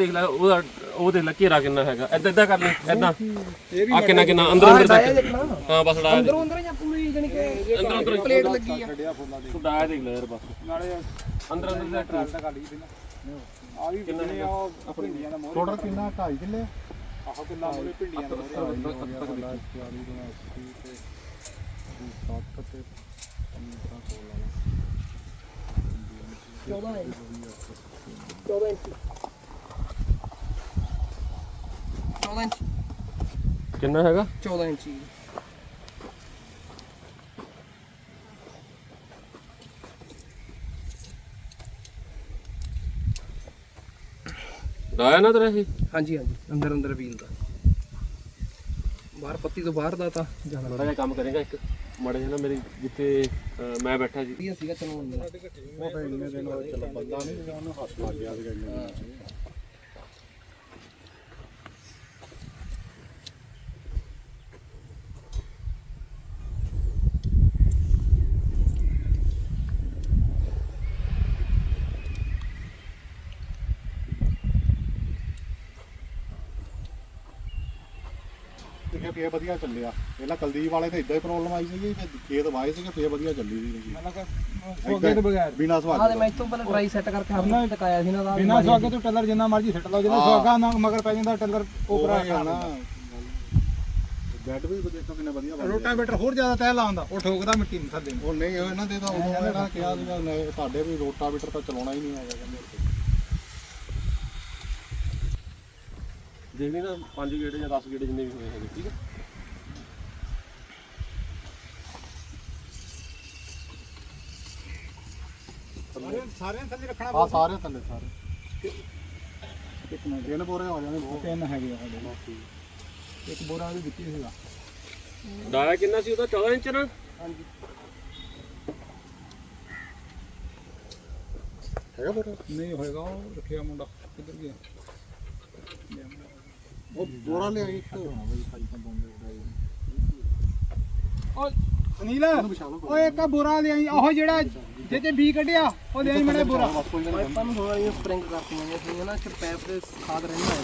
ਦੇਖ ਲੈ ਉਹਦਾ ਉਹ ਦੇਖ ਲੈ ਘੇਰਾ ਕਿੰਨਾ ਹੈਗਾ। ਏਦਾਂ ਏਦਾਂ ਕਰ ਲਈ ਏਦਾਂ। ਆ ਕਿੰਨਾ ਕਿੰਨਾ ਅੰਦਰ ਅੰਦਰ ਤੱਕ ਹਾਂ ਬਸ ਡਾਇਆ ਅੰਦਰੋਂ ਅੰਦਰ ਜਾਂ ਪੂਰੀ ਜਣੀ ਕਿ ਅੰਦਰ ਅੰਦਰ ਪਲੇਟ ਲੱਗੀ ਆ। ਤੂੰ ਡਾਇਆ ਦੇਖ ਲੈ ਯਾਰ ਬਸ। ਨਾਲੇ ਅੰਦਰ ਅੰਦਰ ਦਾ ਟਰਾਲ ਦਾ ਕਾਲੀ ਬਿਨਾ ਆ ਵੀ ਕਿੰਨੇ ਆ ਉਹ ਭਿੰਡੀਆਂ ਦਾ ਮੋਹਰ ਟੋਟਲ ਕਿੰਨਾ 2.5 ਕਿੱਲੇ? ਆਹੋ ਕਿੰਨਾ ਮੋਹਰੇ ਭਿੰਡੀਆਂ ਦਾ ਮੋਹਰੇ 40 ਤੋਂ 80 ਤੇ 60 ਤੇ 15 16 14 ਇੰਚ। 14 ਇੰਚ। 14 ਇੰਚ। ਕਿੰਨਾ ਹੈਗਾ? 14 ਇੰਚੀ ਡਾਇਆ ਨਾ ਤੇਰਾ ਇਹ? ਹਾਂਜੀ ਹਾਂਜੀ। ਅੰਦਰ ਅੰਦਰ ਵੀਲ ਦਾ। ਬਾਹਰ ਪੱਤੀ ਤੋਂ ਬਾਹਰ ਦਾ ਤਾਂ ਜਾਣਾ ਮਾੜਾ ਜਿਹਾ ਕੰਮ ਕਰੇਗਾ ਇੱਕ। ਮਾੜਾ ਜਿਹਾ ਨਾ ਮੇਰੀ ਜਿੱਥੇ ਅਹ, ਮੈਂ ਬੈਠਾ ਜੀ। ਵਧੀਆ ਸੀਗਾ ਚਲੋ ਅੰਦਰ ਉਹ ਤਾਂ ਇੰਨੇ ਦਿਨ ਚਲੋ ਬੰਦਾ ਨਹੀਂ ਉਹਨੂੰ ਹੱਥ ਲੱਗ ਗਿਆ ਸੀਗਾ ਇੰਨੇ ਦਿਨ। ਤੇ ਫੇਰ ਵਧੀਆ ਚੱਲਿਆ। ਪਹਿਲਾਂ ਕੁਲਦੀਪ ਵਾਲੇ ਤੇ ਇਦਾਂ ਹੀ ਪ੍ਰੋਬਲਮ ਆਈ ਸੀਗੀ ਫਿਰ ਖੇਤ ਵਾਏ ਸੀਗੇ ਫੇਰ ਵਧੀਆ ਚੱਲੀ ਸੀ ਮੈਂ ਕਿਹਾ ਸਵਾਗੇ ਤੋਂ ਬਗੈਰ। ਬਿਨਾ ਤੇ। ਮੈਂ ਇਤੋਂ ਪਹਿਲਾਂ ਟਰਾਈ ਸੈੱਟ ਕਰਕੇ ਆਪਣਾ ਟਕਾਇਆ ਸੀ ਨਾ ਦਾ ਬਿਨਾ ਸਵਾਗੇ ਤੋਂ ਟੱਲਰ ਜਿੰਨਾ ਮਰਜ਼ੀ ਸਿੱਟ ਲਓ ਜਦੋਂ ਸਵਾਗਾ ਨਾ ਮਗਰ ਪੈ ਜਾਂਦਾ ਟੱਲਰ ਉਪਰਾ ਨਾ। ਬੈਡ ਵੀ ਦੇਖੋ ਕਿੰਨੇ ਵਧੀਆ ਬਣ ਗਏ ਰੋਟਾਵੇਟਰ ਹੋਰ ਜ਼ਿਆਦਾ ਤਹਿ ਲਾਉਂਦਾ ਉਹ ਠੋਕਦਾ ਮਿੱਟੀ ਨੂੰ ਥੱਲੇ ਨੂੰ। ਉਹ ਨਹੀਂ ਉਹ ਇਹਨਾਂ ਦੇ ਤਾਂ ਉਦੋਂ ਜਿਹੜਾ ਕਿਹਾ ਸੀਗਾ ਨਹੀਂ, ਤੁਹਾਡੇ ਵੀ ਰੋਟਾਵੇਟਰ ਤਾਂ ਚਲਾਉਣਾ ਹੀ ਨਹੀਂ ਹੈਗਾ ਕਹਿੰਦੇ ਦੇਖ ਲਈ ਨਾ ਪੰਜ ਗੇੜੇ ਜਾਂ 10 ਗੇੜੇ ਜਿੰਨੇ ਵੀ ਹੋਏ ਹੈਗੇ ਠੀਕ ਹੈ? ਸਾਰੇ ਸਾਰਿਆਂ ਥੱਲੇ ਰੱਖਣਾ ਆ ਸਾਰੇ ਥੱਲੇ ਸਾਰੇ। ਇੱਕ ਮਿੰਟ। ਦਿਨ ਪੂਰੇ ਹੋ ਜਾਣੇ ਬਹੁਤ। ਤਿੰਨ ਹੈਗੇ ਆ ਸਾਡੇ। ਇੱਕ ਬੋਰਾ ਵੀ ਦਿੱਤੀ ਸੀਗਾ ਡਾਇਆ ਕਿੰਨਾ ਸੀ ਉਹਦਾ? 14 ਇੰਚ ਨਾ? ਹੈਗਾ ਪੂਰਾ ਨਹੀਂ ਹੋਏਗਾ ਉਹ ਰੱਖਿਆ ਮੁੰਡਾ ਕਿੱਧਰ ਗਿਆ? ਉਹ ਦੋਰਾ ਲਿਆ ਇੱਕ। ਉਹ ਸੁਨੀਲ ਓਏ ਇੱਕ ਬੋਰਾ ਲਿਆਈ ਉਹ ਜਿਹੜਾ ਜਿਹਦੇ ਬੀ ਕੱਢਿਆ ਉਹ ਲਿਆਈ ਮੜੇ ਬੋਰਾ। ਪਾਈਪਾਂ ਨੂੰ ਥੋੜਾ ਜਿਹਾ ਸਪ੍ਰਿੰਗ ਕਰਤੀਆਂ ਸੀ ਨਾ ਕਿ ਪੈਪ ਦੇ ਖਾਦ ਰਹਿੰਦਾ ਹੈ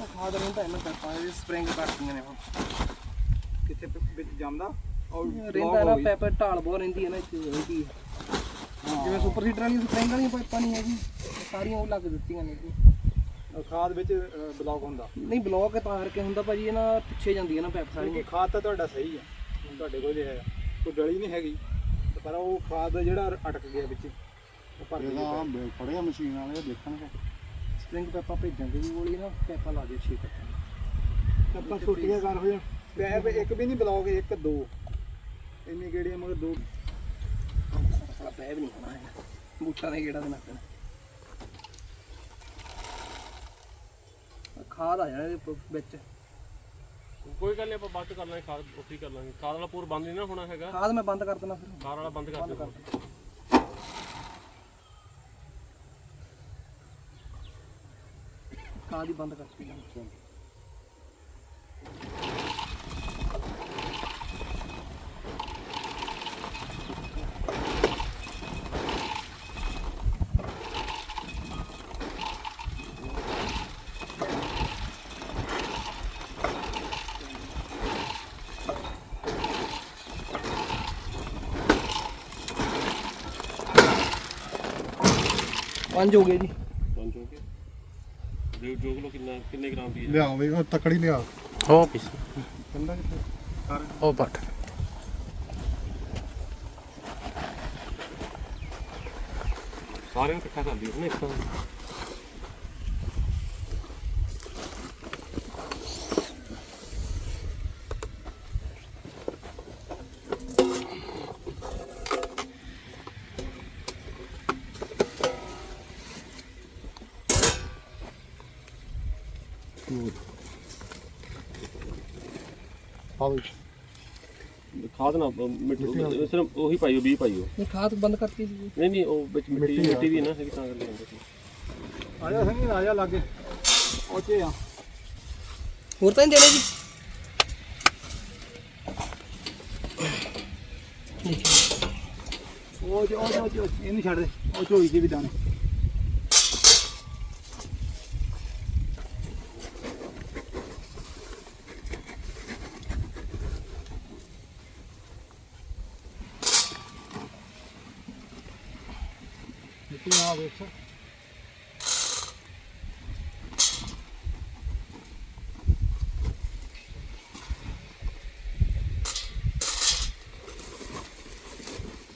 ਉਹ ਖਾਦ ਰਹਿੰਦਾ ਹੈ ਨਾ ਪਾਈਪਾਂ ਦੇ ਸਪ੍ਰਿੰਗ ਕਰਤੀਆਂ ਨੇ ਹੁਣ। ਕਿੱਥੇ ਵਿੱਚ ਜੰਮਦਾ ਉਹ ਰਹਿੰਦਾ ਨਾ ਪੈਪ ਢਾਲ ਬਹੁਤ ਰਹਿੰਦੀ ਹੈ ਨਾ ਇੱਥੇ ਰਹਿੰਦੀ ਹੈ। ਜਿਵੇਂ ਸੁਪਰ ਹੀਟਰ ਵਾਲੀ ਸਪ੍ਰਿੰਗ ਵਾਲੀਆਂ ਪਾਈਪਾਂ ਨਹੀਂ ਹੈਗੀ ਸਾਰੀਆਂ ਉਹ ਲੱਗ ਦਿੱਤੀਆਂ ਨੇ ਜੀ ਖਾਦ ਵਿੱਚ ਬਲੌਕ ਹੁੰਦਾ। ਨਹੀਂ ਬਲੌਕ ਤਾਰ ਕੇ ਹੁੰਦਾ ਭਾਜੀ ਇਹ ਨਾ ਪਿੱਛੇ ਜਾਂਦੀ ਹੈ ਨਾ ਪੈਪ ਕਿਉਂਕਿ ਸਾਰੀਆਂ ਖਾਦ ਤਾਂ ਤੁਹਾਡਾ ਸਹੀ ਆ ਤੁਹਾਡੇ ਕੋਲ ਜੇ ਹੈ। ਕੋਈ ਡਲੀ ਨਹੀਂ ਹੈਗੀ ਪਰ ਉਹ ਖਾਦ ਜਿਹੜਾ ਅਟਕ ਗਿਆ ਵਿੱਚ ਉਹ ਭਰ ਇਹਦਾ ਫੜਿਆ ਮਸ਼ੀਨ ਵਾਲੇ ਦੇਖਣਗੇ। ਸਪ੍ਰਿੰਗ ਪੈਪਾਂ ਭੇਜਾਂਗੇ ਵੀ ਕੋਲੀ ਨਾ ਪੈਪਾਂ ਲਾ ਦਿਓ ਛੇ ਤੱਕ ਆਪਾਂ ਛੋਟੀਆਂ ਕਰ ਹੋ ਜਾਣ ਪੈਪ ਇੱਕ ਵੀ ਨਹੀਂ ਬਲੌਕ ਇੱਕ ਦੋ। ਇੰਨੀ ਗੇੜੀਆਂ ਮਗਰ ਦੋ। ਪੈਪ ਨਹੀਂ ਹੋਣਾ ਹੈ ਬੂਟਾਂ ਦੇ ਗੇੜਾ ਦੇਣਾ ਪੈਣਾ। ਖਾਦ ਆ ਜਾਣਾ ਇਹਦੇ ਵਿੱਚ। ਕੋਈ ਗੱਲ ਨਹੀਂ ਆਪਾਂ ਬਾਅਦ ਚ ਕਰ ਲਾਂਗੇ ਖਾਦ ਉੱਥੇ ਹੀ ਕਰ ਲਾਂਗੇ। ਖਾਦ ਵਾਲਾ ਪੂਰ ਬੰਦ ਨਹੀਂ ਨਾ ਹੋਣਾ ਹੈਗਾ। ਖਾਦ ਮੈਂ ਬੰਦ ਕਰ ਦੇਣਾ ਫਿਰ। ਖਾਦ ਵਾਲਾ ਬੰਦ ਕਰ ਦਿਓ। ਖਾਦ ਹੀ ਬੰਦ ਕਰਤੀ ਜਾਣਾ। ਪੰਜ ਹੋ ਗਏ ਜੀ। ਪੰਜ ਹੋ ਗਏ। ਦੇਖ ਜੋਗ ਲੋ ਕਿੰਨਾ ਕਿੰਨੇ ਗ੍ਰਾਮ ਦੀ ਹੈ। ਲਿਆਓ ਵੀ ਉਹ ਤਕੜੀ ਲਿਆ। ਹੋ ਪੀਸ। ਕੰਦਾ ਕਿੱਥੇ ਉਹ ਪੱਟ। ਸਾਰਿਆਂ ਨੂੰ ਇਕੱਠਾ ਕਰ ਦਿਓ। ਨਾ ਇੱਕ ਤਾਂ ਖਾਦ ਨਾ ਅਹ, ਮਿੱਟੀ ਸਿਰਫ ਉਹੀ ਪਾਈਓ 20 ਪਾਈਓ। ਨਹੀਂ ਖਾਦ ਬੰਦ ਕਰਤੀ ਸੀ। ਜੀ ਨਹੀਂ ਨਹੀਂ ਉਹ ਵਿੱਚ ਮਿੱਟੀ ਮਿੱਟੀ ਵੀ ਨਾ ਹੈਗੀ ਤਾਂ ਕਰ ਲੈਂਦੇ ਸੀ। ਆ ਜਾ ਸੰਗੀ ਆ ਜਾ ਲਾਗੇ। ਉਹ ਚ ਆ। ਹੋਰ ਤਾਂ ਨਹੀਂ ਦੇਣੇ ਜੀ? ਉਹ ਚ ਉਹ ਚ ਇਹਨੂੰ ਛੱਡ ਦੇ। ਉਹ ਝੋਈ ਦੇ ਵੀ ਦਾਣੇ ਮਿੱਟੀ ਆ ਵੇਖ।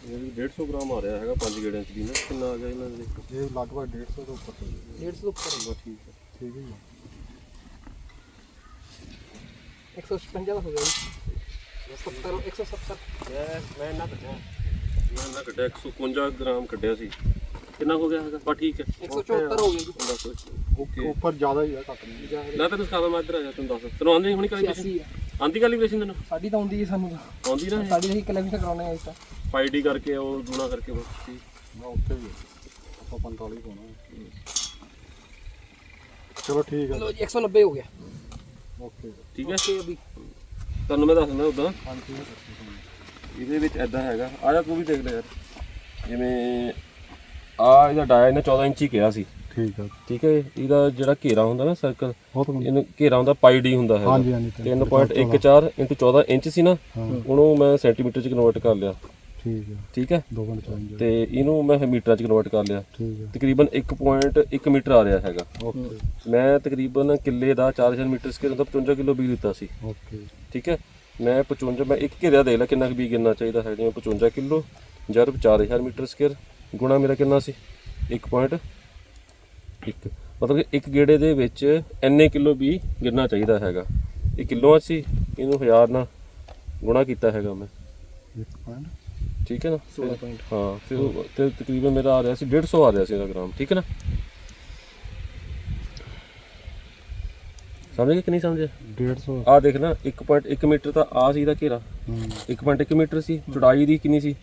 ਇਹ ਵੀ 150 ਗ੍ਰਾਮ ਆ ਰਿਹਾ ਹੈਗਾ 5 ਗੇੜਿਆਂ ਚ ਦੀ ਨਾ ਕਿੰਨਾ ਆ ਗਿਆ ਇਹਨਾਂ ਦੇ ਇਹ ਲਗਭਗ 150 ਤੋਂ ਉੱਪਰ ਚੱਲੇਗਾ 150 ਤੋਂ ਉੱਪਰ ਬਸ ਠੀਕ ਹੈ। ਠੀਕ ਹੈ ਜੀ। 156 ਦਾ ਹੋ ਗਿਆ ਜੀ। 70 170 ਮੈਂ ਮੈਂ ਨਾ ਕੱਢਿਆ। ਮੈਂ ਨਾ ਕੱਢਿਆ 151 ਗ੍ਰਾਮ ਕੱਢਿਆ ਸੀ। ਕਿੰਨਾ ਹੋ ਗਿਆ ਹੈਗਾ? ਬਸ ਠੀਕ ਹੈ। 174 ਹੋ ਗਿਆ ਜੀ। ਬਸ ਓਕੇ। ਉੱਪਰ ਜ਼ਿਆਦਾ ਹੀ ਹੈ ਘੱਟ ਨਹੀਂ। ਲੈ ਤੈਨੂੰ ਸਿਖਾਵਾਂ ਮੈਂ ਇੱਧਰ ਆ ਜਾ ਤੈਨੂੰ ਦੱਸ। ਤੈਨੂੰ ਆਉਂਦੀ ਹੋਣੀ ਕੈਲੀਬ੍ਰੇਸ਼ਨ 86 ਆ। ਆਂਦੀ ਕੈਲੀਬ੍ਰੇਸ਼ਨ ਤੈਨੂੰ? ਸਾਡੀ ਤਾਂ ਆਉਂਦੀ ਹੈ ਸਾਨੂੰ ਤਾਂ। ਆਉਂਦੀ ਨਾ ਸਾਡੀ ਅਸੀਂ ਕਲੈਕਸ਼ਨ ਕਰਾਉਣੇ ਆ ਇਸ ਤਾਂ ਪਾਈ ਡੀ ਕਰਕੇ ਉਹ ਗੁਣਾ ਕਰਕੇ ਬਸ ਠੀਕ। ਨਾ ਉੱਥੇ ਵੀ ਆਪਾਂ 45 ਹੋਣਾ। ਚਲੋ ਠੀਕ ਹੈ ਲੋ ਜੀ 190 ਹੋ ਗਿਆ। ਓਕੇ। ਠੀਕ ਹੈ। ਓਕੇ ਅਭੀ ਤੁਹਾਨੂੰ ਮੈਂ ਦੱਸਦਾ ਉਦਾਂ। ਹਾਂਜੀ। ਇਹਦੇ ਵਿੱਚ ਐਦਾਂ ਹੈਗਾ। ਆ ਜਾ ਤੂੰ ਵੀ ਦੇਖ ਲੈ ਯਾਰ। ਜਿਵੇਂ ਆ ਇਹਦਾ ਡਾਇਆ ਇਹਨੇ 14 ਇੰਚੀ ਕਿਹਾ ਸੀ। ਠੀਕ ਹੈ ਠੀਕ ਹੈ ਇਹਦਾ ਜਿਹੜਾ ਘੇਰਾ ਹੁੰਦਾ ਨਾ ਸਰਕਲ ਬਹੁਤ ਵਧੀਆ। ਇਹਨੂੰ ਘੇਰਾ ਹੁੰਦਾ ਪਾਈ ਡੀ ਹੁੰਦਾ ਹੈਗਾ। ਹਾਂਜੀ ਹਾਂਜੀ ਤੇ 3.14 into 14 ਇੰਚ ਸੀ ਨਾ ਉਹਨੂੰ ਮੈਂ ਸੈਂਟੀਮੀਟਰ ਚ ਕਨਵਰਟ ਕਰ ਲਿਆ। ਠੀਕ ਹੈ ਠੀਕ ਹੈ? 2 ਮਿੰਟ ਚਾਹੀਦੇ ਤੇ ਇਹਨੂੰ ਮੈਂ ਮੀਟਰਾਂ ਚ ਕਨਵਰਟ ਕਰ ਲਿਆ। ਠੀਕ ਹੈ ਤਕਰੀਬਨ 1.1 ਮੀਟਰ ਆ ਰਿਹਾ ਹੈਗਾ। ਓਕੇ। ਮੈਂ ਤਕਰੀਬਨ ਕਿੱਲੇ ਦਾ 4000 ਮੀਟਰ ਸਕੇਅਰ ਦਾ 55 ਕਿਲੋ ਬੀਜ ਦਿੱਤਾ ਸੀ। ਓਕੇ। ਠੀਕ ਹੈ? ਮੈਂ 55 ਮੈਂ ਇੱਕ ਘੇਰਾ ਦੇਖ ਲੈ ਕਿੰਨਾ ਕੁ ਬੀਜ ਗਿਣਨਾ ਚਾਹੀਦਾ ਹੈ ਜਿਵੇਂ 55 ਕਿਲੋ ਜਰਬ 4000 ਮੀਟਰ ਸਕੇਅਰ ਗੁਣਾ ਮੇਰਾ ਕਿੰਨਾ ਸੀ? 1.1 ਮਤਲਬ ਕਿ ਇੱਕ ਗੇੜੇ ਦੇ ਵਿੱਚ ਇੰਨੇ ਕਿਲੋ ਵੀ ਗਿਰਨਾ ਚਾਹੀਦਾ ਹੈਗਾ। ਇਹ ਕਿਲੋਆਂ ਸੀ? ਇਹਨੂੰ 1000 ਨਾਲ ਗੁਣਾ ਕੀਤਾ ਹੈਗਾ ਮੈਂ। ਇੱਕ ਪੁਆਇੰਟ ਠੀਕ ਹੈ ਨਾ? 16 ਪੁਆਇੰਟ ਹਾਂ ਫਿਰ ਉਹ ਤੇ ਤਕਰੀਬਨ ਮੇਰਾ ਆ ਰਿਹਾ ਸੀ 150 ਆ ਰਿਹਾ ਸੀ ਇਹਦਾ ਗ੍ਰਾਮ। ਠੀਕ ਹੈ ਨਾ? ਸਮਝ ਗਏ ਕਿ ਨਹੀਂ ਸਮਝੇ? 150 ਆ ਦੇਖ ਨਾ 1.1 ਮੀਟਰ ਤਾਂ ਆ ਸੀ ਇਹਦਾ ਘੇਰਾ। ਹੂੰ। 1.1 ਮੀਟਰ ਸੀ ਚੌੜਾਈ ਦੀ ਕਿੰਨੀ ਸੀ?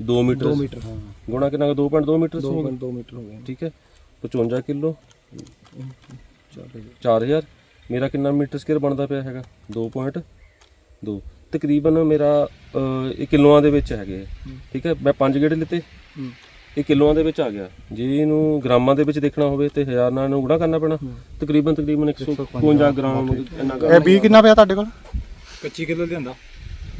2 ਮੀਟਰ? 2 ਮੀਟਰ। ਹਾਂ। ਗੁਣਾ ਕਿੰਨਾ 2.2 ਮੀਟਰ ਸੀ? 2 ਮੀਟਰ ਹੋ ਗਿਆ ਠੀਕ ਹੈ। 55 ਕਿਲੋ? 4000 ਮੇਰਾ ਕਿੰਨਾ ਮੀਟਰ ਸਕੁਅਰ ਬਣਦਾ ਪਿਆ ਹੈਗਾ? 2.2 ਤਕਰੀਬਨ ਮੇਰਾ ਇਹ ਕਿਲੋਆਂ ਦੇ ਵਿੱਚ ਹੈਗੇ। ਠੀਕ ਹੈ। ਮੈਂ 5 ਗੇੜੇ ਲਿੱਤੇ। ਇਹ ਕਿਲੋਆਂ ਦੇ ਵਿੱਚ ਆ ਗਿਆ। ਜੇ ਇਹਨੂੰ ਗ੍ਰਾਮਾਂ ਦੇ ਵਿੱਚ ਦੇਖਣਾ ਹੋਵੇ ਤੇ 1000 ਨਾਲ ਇਹਨੂੰ ਗੁਣਾ ਕਰਨਾ ਪੈਣਾ। ਤਕਰੀਬਨ ਤਕਰੀਬਨ 152 ਗ੍ਰਾਮ ਇੰਨਾ ਇਹ 20 ਕਿੰਨਾ ਪਿਆ ਤੁਹਾਡੇ ਕੋਲ? 25 ਕਿਲੋ ਲਿਆਂਦਾ।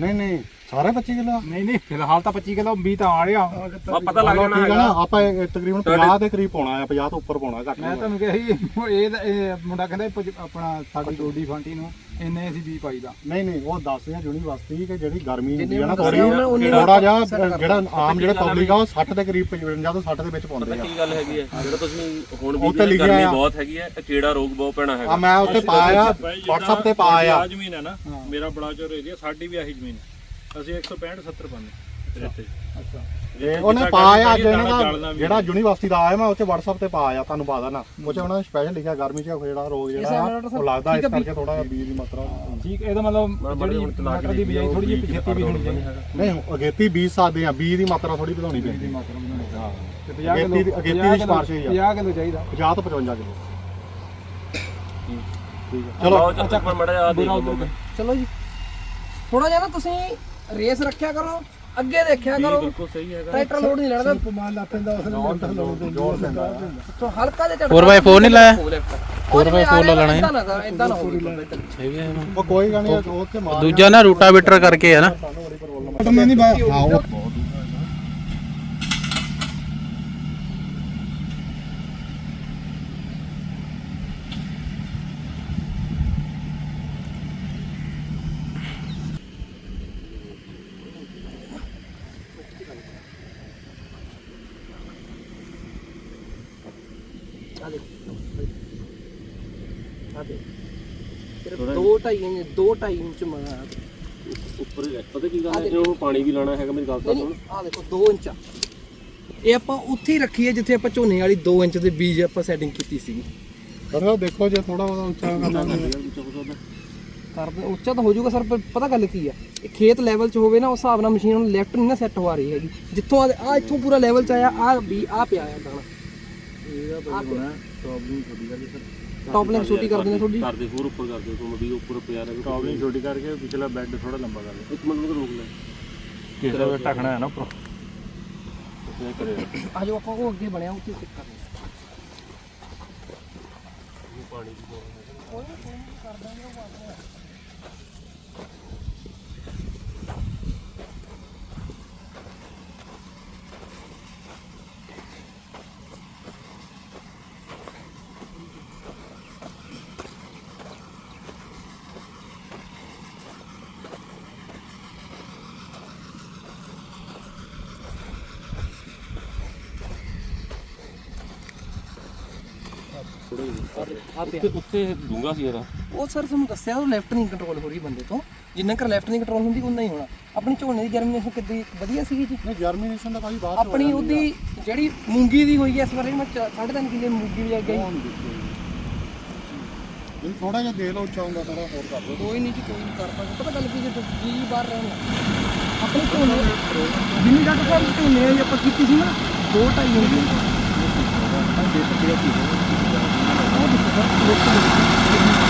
ਨਹੀਂ ਨਹੀਂ। ਸਾਰੇ 25 ਕਿਲੋ? ਨਹੀਂ ਨਹੀਂ ਫਿਲਹਾਲ ਤਾਂ 25 ਕਿਲੋ 20 ਤਾਂ ਆ ਰਿਹਾ। ਆ ਪਤਾ ਲੱਗ ਜਾਣਾ ਠੀਕ ਹੈ ਹੈਗਾ। ਨਾ ਆਪਾਂ ਇਹ ਤਕਰੀਬਨ 50 ਦੇ ਕਰੀਬ ਪਾਉਣਾ ਹੈ 50 ਤੋਂ ਉੱਪਰ ਪਾਉਣਾ ਘੱਟ ਮੈਂ ਨਹੀਂ ਤੁਹਾਨੂੰ ਕਿਹਾ ਸੀ ਇਹ ਤਾਂ- ਇਹ ਮੁੰਡਾ ਕਹਿੰਦਾ ਇਹ ਪੁਜ- ਆਪਣਾ ਸਾਡੀ ਗੋਡੀ ਫਾਂਟੀ ਨੂੰ ਇੰਨੇ ਅਸੀਂ ਵੀ ਪਾਈਦਾ। ਨਹੀਂ ਨਹੀਂ ਉਹ ਦੱਸਦੇ ਆ ਯੂਨੀਵਰਸਿਟੀ ਕਿ ਜਿਹੜੀ ਗਰਮੀ ਹੁੰਦੀ ਹੈ ਨਾ ਥੋੜੀ ਥੋੜਾ ਜਿਹਾ ਜਿਹੜਾ ਆਮ ਜਿਹੜੇ ਪਬਲਿਕ ਆ ਉਹ 60 ਦੇ ਕਰੀਬ 55 ਤੋਂ 60 ਦੇ ਵਿੱਚ ਪਾਉਂਦੇ ਆ। ਕੀ ਗੱਲ ਹੈਗੀ ਹੈ। ਜਿਹੜਾ ਤੁਸੀਂ ਹੁਣ ਵੀ ਉੱਥੇ ਲਿਖਿਆ ਗਰਮੀ ਆ। ਬਹੁਤ ਹੈਗੀ ਹੈ ਇਹ ਕੀੜਾ ਰੋਗ ਬਹੁਤ ਪੈਣਾ ਆ ਹੈਗਾ ਮੈਂ ਉੱਥੇ ਪਾਇਆ WhatsApp ਤੇ ਪਾਇਆ। ਜ਼ਮੀਨ ਹੈ ਨਾ ਮੇਰਾ ਬੜਾ ਚੋਰ ਏਰੀਆ ਸਾਡੀ ਵੀ ਆਹੀ ਜ਼ਮੀਨ ਹੈ। ਅਸੀਂ 165 70 ਪਾਉਂਦੇ ਇੱਥੇ ਅੱਛਾ। ਤੇ ਉਹਨੇ ਪਾਇਆ ਅੱਜ ਇਹਨਾਂ ਦਾਣਾ ਦਾ ਜਿਹੜਾ ਯੂਨੀਵਰਸਿਟੀ ਦਾ ਆਇਆ ਮੈਂ ਉੱਥੇ WhatsApp ਤੇ ਪਾਇਆ ਤੁਹਾਨੂੰ ਪਾ ਦੇਣਾ ਉਹ ਚ ਉਹਨਾਂ ਨੇ ਸਪੈਸ਼ਲ ਲਿਖਿਆ ਗਰਮੀ ਚ ਜਿਹੜਾ ਰੋਗ ਜਿਹੜਾ ਉਹ ਲੱਗਦਾ ਇਸ ਕਰਕੇ ਥੋੜਾ ਜਿਹਾ ਬੀਜ ਦੀ ਮਾਤਰਾ ਠੀਕ ਇਹਦਾ ਮਤਲਬ ਜਿਹੜੀ ਮਟਰ ਦੀ ਬਿਜਾਈ ਥੋੜੀ ਜਿਹੀ ਪਿਛੇਤੀ ਵੀ ਹੋਣੀ ਚਾਹੀਦੀ ਨਹੀਂ ਅਗੇਤੀ ਬੀਜ ਸਕਦੇ ਆ ਬੀਜ ਦੀ ਮਾਤਰਾ ਥੋੜੀ ਵਧਾਉਣੀ ਪੈਂਦੀ। ਮਾਤਰਾ ਬਣਾਉਣੀ ਹਾਂ। ਤੇ 50 ਕਿਲੋ ਅਗੇਤੀ ਦੀ- ਦੀ ਸਿਫਾਰਿਸ਼ ਹੀ ਆ। 50 ਕਿਲੋ ਚਾਹੀਦਾ। 50 ਤੋਂ 55 ਕਿਲੋ। ਠੀਕ ਹੈ। ਚਲੋ। ਅੱਛਾ ਪਰ ਮੜਾ ਆ ਲਓ ਚਲੋ ਜੀ। ਥੋੜਾ ਜਿਹਾ ਨਾ ਤੁਸੀਂ ਰੇਸ ਰੱਖਿਆ ਕਰੋ ਅੱਗੇ ਦੇਖਿਆ ਕਰੋ। ਬਿਲਕੁਲ ਸਹੀ ਹੈਗਾ। ਟਰੈਕਟਰ ਲੋਡ ਨਹੀਂ ਲੈਣਾ। ਮਾਲ ਲਾ ਪੈਂਦਾ ਉਸ ਨੂੰ ਜੋਰ ਪੈਂਦਾ ਤੋਂ ਹਲਕਾ ਜਿਹਾ 4x4 ਨਹੀਂ ਲਾਇਆ? 4x4 ਲਾ ਲੈਣਾ ਇਦਾਂ ਨਾ ਇਦਾਂ ਨਾ ਉਹ ਕੋਈ ਗੱਲ ਨਹੀਂ ਉਹ ਤੇ ਮਾਰ ਦੂਜਾ ਨਾ ਰੂਟਾਵੇਟਰ ਕਰਕੇ ਹੈ ਨਾ। ਨਹੀਂ ਹਾਂ ਉਹ ਆ ਦੇ ਸਿਰਫ 2 2.5 ਇੰਚ 2 2.5 ਇੰਚ ਮਾਰ ਉੱਪਰ ਪਤਾ ਕੀ ਗੱਲ ਹੈ? ਪਾਣੀ ਵੀ ਲਾਣਾ ਹੈਗਾ ਮੇਰੀ ਗੱਲ ਤਾਂ ਸੁਣ। ਆ ਦੇਖੋ 2 ਇੰਚ ਆ। ਇਹ ਆਪਾਂ ਉੱਥੇ ਹੀ ਰੱਖੀ ਹੈ ਜਿੱਥੇ ਆਪਾਂ ਝੋਨੇ ਵਾਲੀ 2 ਇੰਚ ਦੇ ਬੀਜ ਆਪਾਂ ਸੈਟਿੰਗ ਕੀਤੀ ਸੀਗੀ। ਕਰੋ ਦੇਖੋ ਜੇ ਥੋੜਾ ਬਹੁਤਾ ਉੱਚਾ ਕਰਨਾ ਕਰਦੇ ਉੱਚਾ ਤਾਂ ਹੋ ਜਾਊਗਾ ਸਰ ਪਰ ਪਤਾ ਗੱਲ ਕੀ ਆ? ਇਹ ਖੇਤ ਲੈਵਲ 'ਚ ਹੋਵੇ ਨਾ ਉਸ ਹਿਸਾਬ ਨਾਲ ਮਸ਼ੀਨ ਨੂੰ ਲੈਫਟ ਨਹੀਂ ਨਾ ਸੈੱਟ ਹੋ ਰਹੀ ਹੈਗੀ। ਜਿੱਥੋਂ ਆ ਇੱਥੋਂ ਪੂਰਾ ਲੈਵਲ 'ਚ ਆਇਆ ਆ ਵੀ ਆ ਪਿਆ ਆ ਦਾਣਾ ਟੌਪ ਲਿੰਕ ਛੋਟੀ ਕਰ ਦਿੰਦੇ ਥੋੜੀ ਕਰਦੇ ਹੋਰ ਉੱਪਰ ਕਰਦੇ ਤੁਹਾਨੂੰ ਵੀ ਉੱਪਰ ਪਿਆ ਰਹੇ ਪ੍ਰੋਬਲਮ ਛੋਟੀ ਕਰਕੇ ਪਿਛਲਾ ਬੈੱਡ ਥੋੜਾ ਲੰਬਾ ਕਰ ਦੇ ਇੱਕ ਮਿੰਟ ਨੂੰ ਰੋਕ ਲੈ। ਕਿਸੇ ਦਾ ਢੱਕਣਾ ਹੈ ਨਾ ਉੱਪਰ। ਇਹ ਕਰਿਆ ਆ ਜੋ ਆਪਾਂ ਉਹ ਅੱਗੇ ਬਣਿਆ ਉੱਥੇ ਚੈੱਕ ਕਰਨਾ। ਆ। ਪਿਆ ਉੱਥੇ ਉੱਥੇ ਡੂੰਗਾ ਸੀ ਯਾਰ ਉਹ ਸਰ ਤੁਹਾਨੂੰ ਦੱਸਿਆ ਉਹ ਲੈਫਟ ਨਹੀਂ ਕੰਟਰੋਲ ਹੋ ਰਹੀ ਬੰਦੇ ਤੋਂ। ਜਿੰਨਾ ਕਰ ਲੈਫਟ ਨਹੀਂ ਕੰਟਰੋਲ ਹੁੰਦੀ ਉਨਾ ਹੀ ਹੋਣਾ। ਆਪਣੀ ਝੋਨੇ ਦੀ ਜਰਮੀਨੇਸ਼ਨ ਕਿੱਦੀ ਵਧੀਆ ਸੀਗੀ ਜੀ? ਨਹੀਂ ਜਰਮੀਨੇਸ਼ਨ ਦਾ ਭਾਈ ਬਾਅਦ ਆਪਣੀ ਉਹਦੀ ਜਿਹੜੀ ਮੂੰਗੀ ਦੀ ਹੋਈ ਹੈ ਇਸ ਵਾਰੀ ਮੈਂ 3.5 ਕਿਲੇ ਮੂੰਗੀ ਵੀ ਆ ਗਈ ਨਹੀਂ ਥੋੜਾ ਜਿਹਾ ਦੇ ਲਓ ਉੱਚਾ ਹੁੰਦਾ ਥੋੜਾ ਹੋਰ ਕਰ ਲਓ। ਕੋਈ ਨਹੀਂ ਜੀ ਕੋਈ ਨਹੀਂ ਕਰ ਪਾਂਗੇ। ਪਤਾ ਗੱਲ ਕੀ ਜੇ ਜੀ ਬਾਹਰ ਰਹਿਣਾ ਆਪਣੇ ਝੋਨੇ ਜਿੰਨੀ ਡਾਕਟਰ ਸਾਹਿਬ ਝੋਨੇ ਆਪਾਂ ਕੀਤੀ ਸੀ ਨਾ ਦੋ ਢਾਈ ਹੁੰਦੀ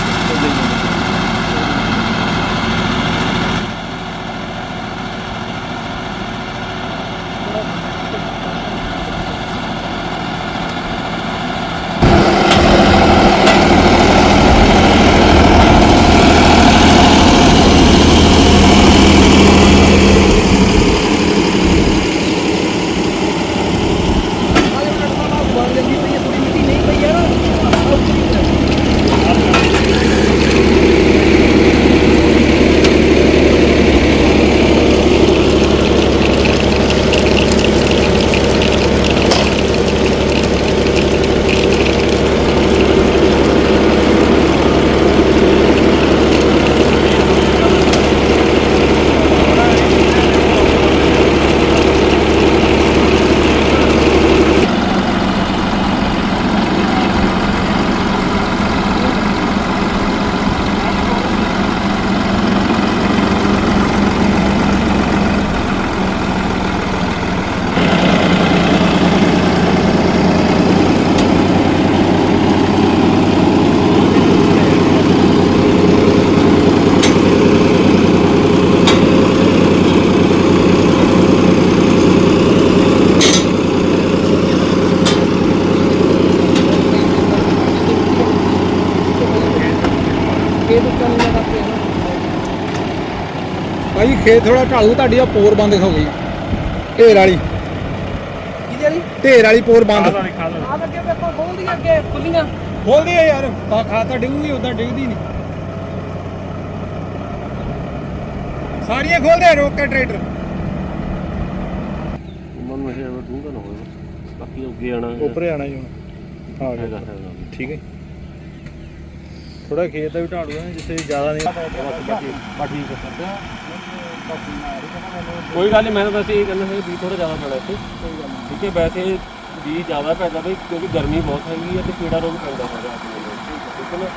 ਆਲੇ ਡਾਕਟਰ ਸਾਹਿਬ ਆਹ ਬਣ ਲੱਗੀ ਪਈ ਹੈ ਥੋੜੀ ਮਿੱਟੀ ਨਹੀਂ ਪਈ ਹੈ ਨਾ ਆਹ ਉੱਤਰੀ ਪਈ ਹੈ। ਖੇਤ ਉੱਤੇ ਨਹੀਂ ਲਗਾ ਪਿਆ ਨਾ ਭਾਈ ਖੇਤ ਥੋੜਾ ਢਾਲੂ ਤੁਹਾਡੀ ਆ ਪੋਰ ਬੰਦ ਹੋ ਗਈ। ਢੇਰ ਵਾਲੀ। ਕਿਹਦੇ ਵਾਲੀ? ਢੇਰ ਵਾਲੀ ਪੋਰ ਬੰਦ। ਆ ਲੱਗੇ ਪੇਪਰ ਖੋਲਦੀ ਅੱਗੇ ਖੁੱਲੀਆਂ। ਖੋਲਦੀ ਆ ਯਾਰ ਖਾ ਖਾ ਤਾਂ ਡਿੱਗੂਗੀ ਉਦਾਂ ਡਿੱਗਦੀ ਨਹੀਂ। ਸਾਰੀਆਂ ਖੋਲਦੇ ਰੋਕ ਕੇ ਟਰੈਕਟਰ ਮਨ ਮੈਂ ਇਹ ਡੂੰਗਾ ਨਾ ਹੋਵੇ ਬਾਕੀ ਅੱਗੇ ਆਣਾ ਉੱਪਰ ਆਣਾ ਜੀ ਹੁਣ। ਆ ਹੈਗਾ ਹੈਗਾ। ਠੀਕ ਹੈ। ਥੋੜਾ ਖੇਤ ਦਾ ਵੀ ਢਾਲੂ ਹੈ ਜਿੱਥੇ ਜ਼ਿਆਦਾ ਨਹੀਂ। ਕੋਈ ਗੱਲ ਨਹੀਂ, ਮੈਂ ਤਾਂ ਵੈਸੇ ਇਹ ਕਹਿੰਦਾ ਸੀ ਵੀ ਥੋੜਾ ਜ਼ਿਆਦਾ ਪੈਣਾ ਇੱਥੇ। ਠੀਕ ਹੈ, ਵੈਸੇ ਵੀ ਜ਼ਿਆਦਾ ਪੈਂਦਾ ਬਈ ਕਿਉਂਕਿ ਗਰਮੀ ਬਹੁਤ ਹੈਗੀ ਹੈ ਤੇ ਕੀੜਾ ਰੋਗ ਪੈਂਦਾ ਹੈਗਾ। ਠੀਕ ਹੈ ਨਾ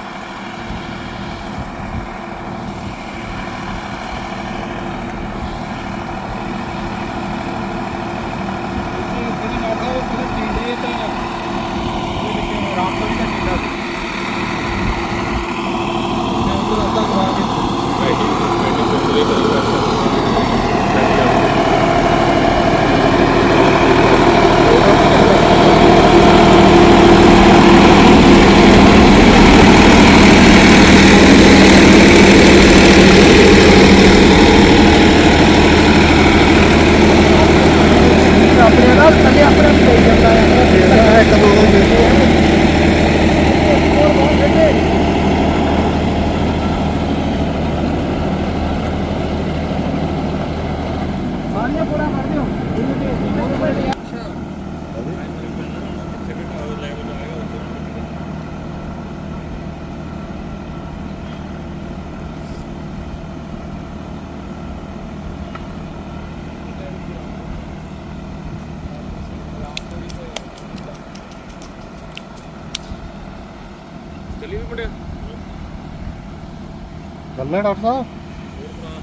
ਆਪਣੇ ਨਾਲ ਥੱਲੇ ਆਪਣੇ ਆਪ ਲਈ ਜਾਂਦਾ ਹੈ ਇੱਕ ਦੋ ਸਾਰੀਆਂ ਪੂਰਾ ਕਰ ਦਿਓ ਅੱਛਾ ਚੱਲੀ ਵੀ ਮੁੰਡਿਆ ਗੱਲੇ ਡਾਕਟਰ ਸਾਹਿਬ।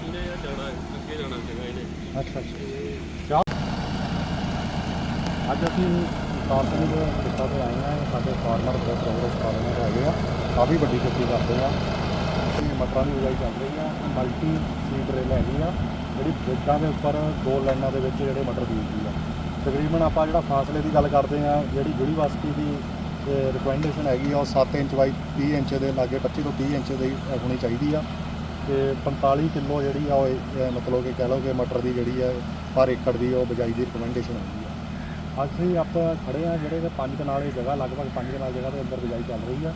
ਇਹਨੇ ਜਾਣਾ ਅੱਗੇ ਜਾਣਾ ਸੀਗਾ ਇਹਨੇ ਅੱਛਾ। ਅੱਛਾ ਅੱਜ ਅਸੀਂ ਕਾਰਪਨੀ ਦੇ ਖੇਤਾਂ ਤੇ ਆਏ ਹਾਂ। ਸਾਡੇ ਫਾਰਮਰ ਬਹੁਤ ਪ੍ਰੋਗਰੈਸ ਕਰ ਹੈਗੇ ਆ। ਕਾਫੀ ਵੱਡੀ ਖੇਤੀ ਕਰਦੇ ਆ। ਇਹ ਮਟਰਾਂ ਦੀ ਉਗਾਈ ਚੱਲ ਰਹੀ ਆ। ਮਲਟੀ ਸੀਡ ਰੇਲ ਹੈਗੀ ਆ, ਜਿਹੜੀ ਬੇਟਾਂ ਦੇ ਉੱਪਰ ਦੋ ਲਾਈਨਾਂ ਦੇ ਵਿੱਚ ਜਿਹੜੇ ਮਟਰ ਬੀਜਦੀ ਆ। ਤਕਰੀਬਨ ਆਪਾਂ ਜਿਹੜਾ ਫਾਸਲੇ ਦੀ ਗੱਲ ਕਰਦੇ ਆ, ਜਿਹੜੀ ਯੂਨੀਵਰਸਿਟੀ ਦੀ ਰਿਕਮੈਂਡੇਸ਼ਨ ਹੈਗੀ ਆ, ਉਹ 7 ਇੰਚ ਬਾਈ 30 ਇੰਚ ਦੇ ਲਾਗੇ 25 ਤੋਂ 30 ਇੰਚ ਦੀ ਹੋਣੀ ਚਾਹੀਦੀ ਆ। ਤੇ 45 ਕਿਲੋ ਜਿਹੜੀ ਆ ਉਹ ਇਹ- ਮਤਲਬ ਕਿ ਕਹਿ ਲਓ ਕਿ ਮਟਰ ਦੀ ਜਿਹੜੀ ਆ ਪਰ ਏਕੜ ਦੀ ਉਹ ਬਜਾਈ ਦੀ ਰਿਕਮੈਂਡੇਸ਼ਨ ਹੈਗੀ ਆ। ਅੱਜ ਅਸੀਂ ਆਪਾਂ ਖੜੇ ਆ ਜਿਹੜੇ ਕਿ ਪੰਜ ਕਨਾਲ ਜਗ੍ਹਾ, ਲਗਭਗ ਪੰਜ ਕਨਾਲ ਜਗ੍ਹਾ ਦੇ ਅੰਦਰ ਬਿਜਾਈ ਚੱਲ ਰਹੀ ਆ।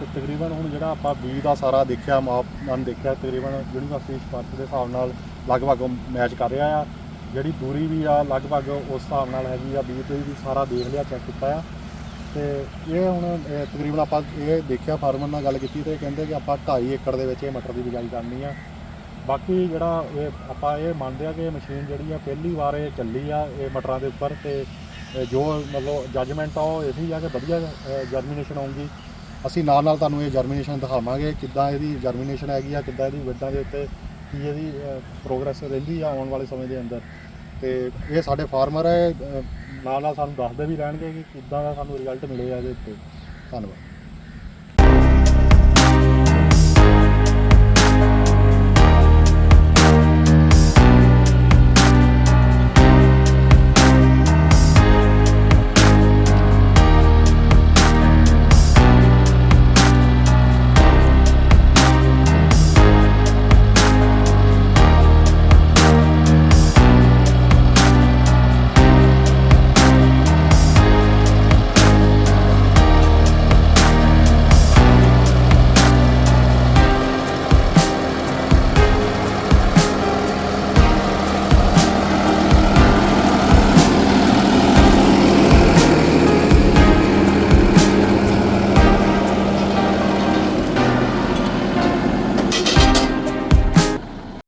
ਤੇ ਤਕਰੀਬਨ ਹੁਣ ਜਿਹੜਾ ਆਪਾਂ ਬੀਜ ਦਾ ਸਾਰਾ ਦੇਖਿਆ ਮਾਪਨ ਦੇਖਿਆ, ਤਕਰੀਬਨ ਯੂਨੀਵਰਸਿਟੀ ਸਪਾਰਕ ਦੇ ਹਿਸਾਬ ਨਾਲ ਲਗਭਗ ਮੈਚ ਕਰ ਰਿਹਾ ਆ। ਜਿਹੜੀ ਦੂਰੀ ਵੀ ਆ, ਲਗਭਗ ਉਸ ਹਿਸਾਬ ਨਾਲ ਹੈਗੀ ਆ, ਬੀਜ ਤੇ ਵੀ ਸਾਰਾ ਦੇਖ ਲਿਆ ਚੈੱਕ ਕੀਤਾ ਆ। ਤੇ ਇਹ ਹੁਣ, ਇਹ ਤਕਰੀਬਨ ਆਪਾਂ ਇਹ ਦੇਖਿਆ, ਫਾਰਮਰ ਨਾਲ ਗੱਲ ਕੀਤੀ ਤੇ ਇਹ ਕਹਿੰਦੇ ਕਿ ਆਪਾਂ 2.5 ਏਕੜ ਦੇ ਵਿੱਚ ਇਹ ਮਟਰ ਦੀ ਬਿਜਾਈ ਕਰਨੀ ਆ। ਬਾਕੀ ਜਿਹੜਾ ਇਹ ਆਪਾਂ ਇਹ ਮੰਨਦੇ ਆ ਕਿ ਇਹ ਮਸ਼ੀਨ ਜਿਹੜੀ ਆ, ਪਹਿਲੀ ਵਾਰ ਇਹ ਚੱਲੀ ਆ ਇਹ ਮਟਰਾਂ ਦੇ ਉੱਪਰ ਤੇ, ਇਹ ਜੋ ਮਤਲਬ ਜੱਜਮੈਂਟ ਆ, ਉਹ ਇਹੀ ਆ ਕਿ ਵਧੀਆ ਜਰਮੀਨੇਸ਼ਨ ਆਉਂਗੀ ਅਸੀਂ ਨਾਲ ਨਾਲ ਤੁਹਾਨੂੰ ਇਹ ਜਰਮੀਨੇਸ਼ਨ ਦਿਖਾਵਾਂਗੇ, ਕਿੱਦਾਂ ਇਹਦੀ ਜਰਮੀਨੇਸ਼ਨ ਹੈਗੀ ਆ, ਕਿੱਦਾਂ ਇਹਦੀ ਵਿੱਡਾਂ ਦੇ ਉੱਤੇ, ਕੀ ਇਹਦੀ ਪ੍ਰੋਗਰੈਸ ਰਹਿੰਦੀ ਆ ਆਉਣ ਵਾਲੇ ਸਮੇਂ ਦੇ ਅੰਦਰ। ਤੇ ਇਹ ਸਾਡੇ ਫਾਰਮਰ ਹੈ ਅਹ ਨਾਲ ਨਾਲ ਸਾਨੂੰ ਦੱਸਦੇ ਵੀ ਰਹਿਣਗੇ ਕਿ ਕਿੱਦਾਂ ਦਾ ਸਾਨੂੰ ਰਿਜ਼ਲਟ ਮਿਲੇ ਆ ਇਹਦੇ ਉੱਤੇ। ਧੰਨਵਾਦ।